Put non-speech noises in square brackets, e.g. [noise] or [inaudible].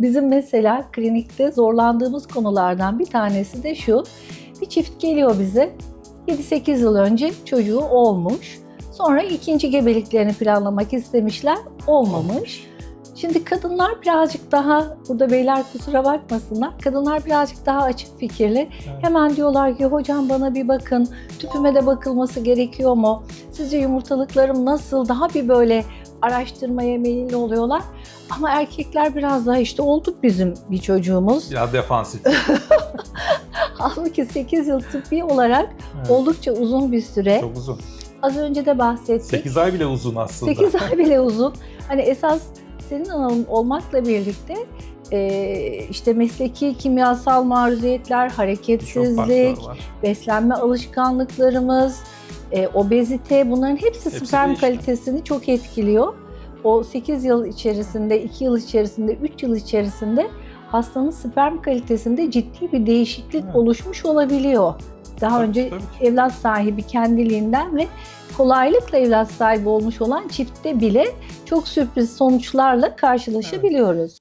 Bizim mesela klinikte zorlandığımız konulardan bir tanesi de şu. Bir çift geliyor bize. 7-8 yıl önce çocuğu olmuş. Sonra ikinci gebeliklerini planlamak istemişler. Olmamış. Şimdi kadınlar birazcık daha, burada beyler kusura bakmasınlar, kadınlar birazcık daha açık fikirli. Hemen diyorlar ki hocam bana bir bakın, tüpüme de bakılması gerekiyor mu? Sizce yumurtalıklarım nasıl? Daha bir böyle araştırmaya meyilli oluyorlar. Ama erkekler biraz daha işte olduk bizim bir çocuğumuz. Ya defansif. [laughs] Halbuki 8 yıl tıbbi olarak Evet. oldukça uzun bir süre. Çok uzun. Az önce de bahsettik. 8 ay bile uzun aslında. 8 ay bile uzun. Hani esas alanın olmakla birlikte e, işte mesleki kimyasal maruziyetler, hareketsizlik, beslenme alışkanlıklarımız, e, obezite bunların hepsi, Hepsi sperm kalitesini çok etkiliyor. O 8 yıl içerisinde, 2 yıl içerisinde, 3 yıl içerisinde hastanın sperm kalitesinde ciddi bir değişiklik Evet. oluşmuş olabiliyor. Daha Tabii, önce tabii ki. evlat sahibi kendiliğinden ve kolaylıkla evlat sahibi olmuş olan çiftte bile çok sürpriz sonuçlarla karşılaşabiliyoruz.